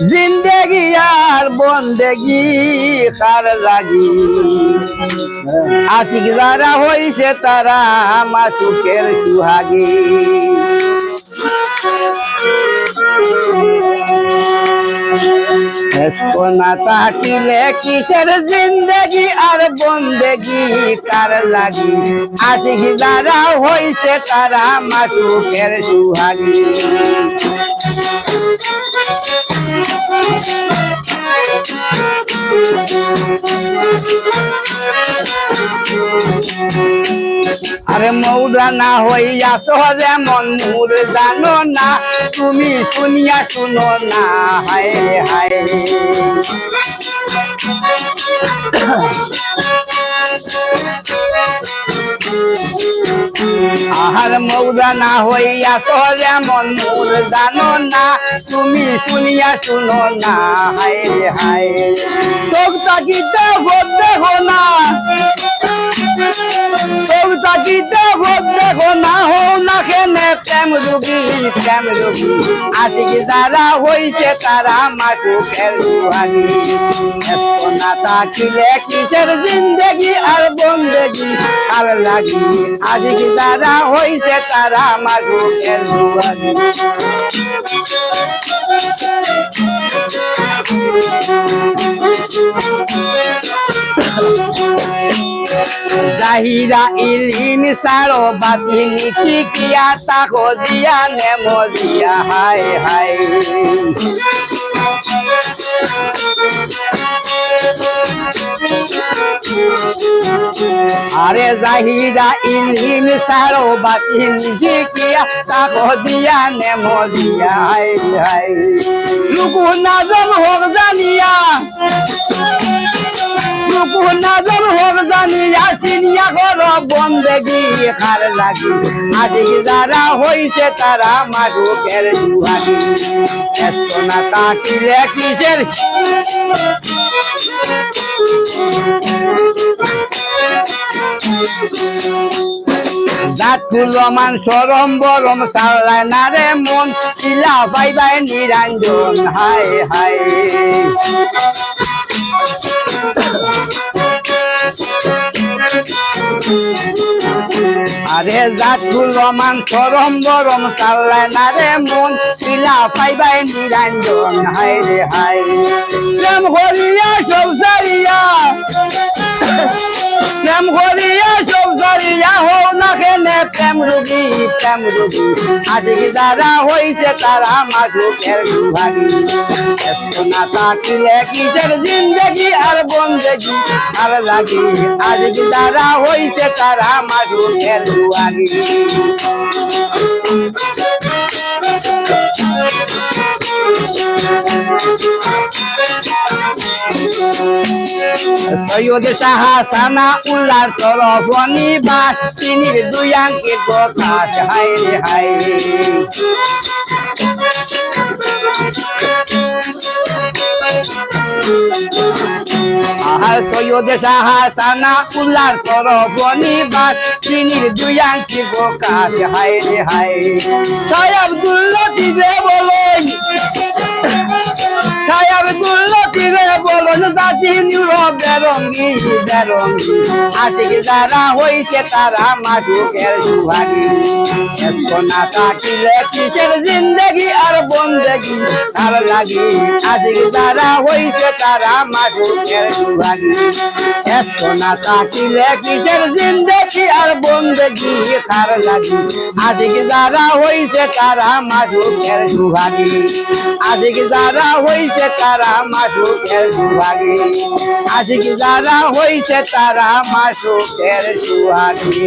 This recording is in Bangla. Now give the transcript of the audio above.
জিন্দেগি আর বন্দেগি কার লাগি? আশিক যারা হইছে তারা মাসুকের সুহাগী। তাকিলে কিসের জিন্দগি আর বন্দেগি কার লাগি? আশিক যারা হইছে তারা মাসুকের সুহাগী। আরে মৌরা না হইয়া সহজে মন মুর জানো না, তুমি শুনিয়া শুনো না, হায় হায়। আহার মৌরা না হইয়া সহজে মন মুর জানো না। তুমি শুনিয়া শুনো না। হায় হায় চোখ তাকিতে ভোট দেখো না। চোখ তাকিতে ভোট দেখো না। হো না কেনে প্রেম রুগী প্রেম রুগী। আজকে যারা হইছে তারা মাটু খেলুয়ানি না তাকিলে কিসের জিন্দগি আর বন্দেগি? আর লাগি। আজকে যারা হইছে তারা খেলুয়ানি জাহিরা ইলিন সারো বাতি নিচি কিয়া তাকো দিয়া নেমো দিয়া, হায় হায়। আরে জাহিরা ইলিন সারো বাতি নিচি কিয়া তাকো দিয়া নেমো দিয়া হায় হায় লুকু নাজম হোক জানিয়া লুকু নাজম হোক জানিয়া, চিনিয়া কর বন্দেগি খার লাগি। আজকে যারা হইছে তারা মাগুকের দুহাগি এত না তাকিলে কিসের? জাতুল রমান সরম বরম চালায় না রে মন। চিলা পাইবাই নিরঞ্জন, হায় হায়। আরে জাতুল সরম বরম চালায় না রে মন। চিলা পাইবাই নিরঞ্জন, হায় রে, হায়। প্রেম করিয়া সব প্রেম রোগী প্রেম রোগী আজকে যারা হয়েছে তারা দুভাগী এত না তাকিলে কিসের জিন্দগি আর বন্দেগি আর লাগি আজকে যারা হয়েছে তারা মাসুকের দুভাগী সৈয়দ শাহাসানা উল্লার তরফ নিবাস তিনির দুই প্রকাশ হায় রে, হায় আহার সৈয়দ শাহাসানা উল্লার তরফ নিবাস তিনির দুই প্রকাশ হায় রে আব্দুল্লাহ দিবে বলই আজকে যারা হইছে তারা মাসুকের সুভাগি না তাকিলে কিসের জিন্দগি আর বন্দেগি আর লাগি আজকে যারা হইছে তারা মাসুকের সুভাগি এত না তাকিলে কিসের জিন্দগি, আর বন্দেগি তার লাগি। আজকে যারা হইছে তারা মাসুকের সুভাগি আজকে যারা হইছে তারা মাসুকের সুভাগি আজকে যারা হইছে তারা মাসুকের সুহাগী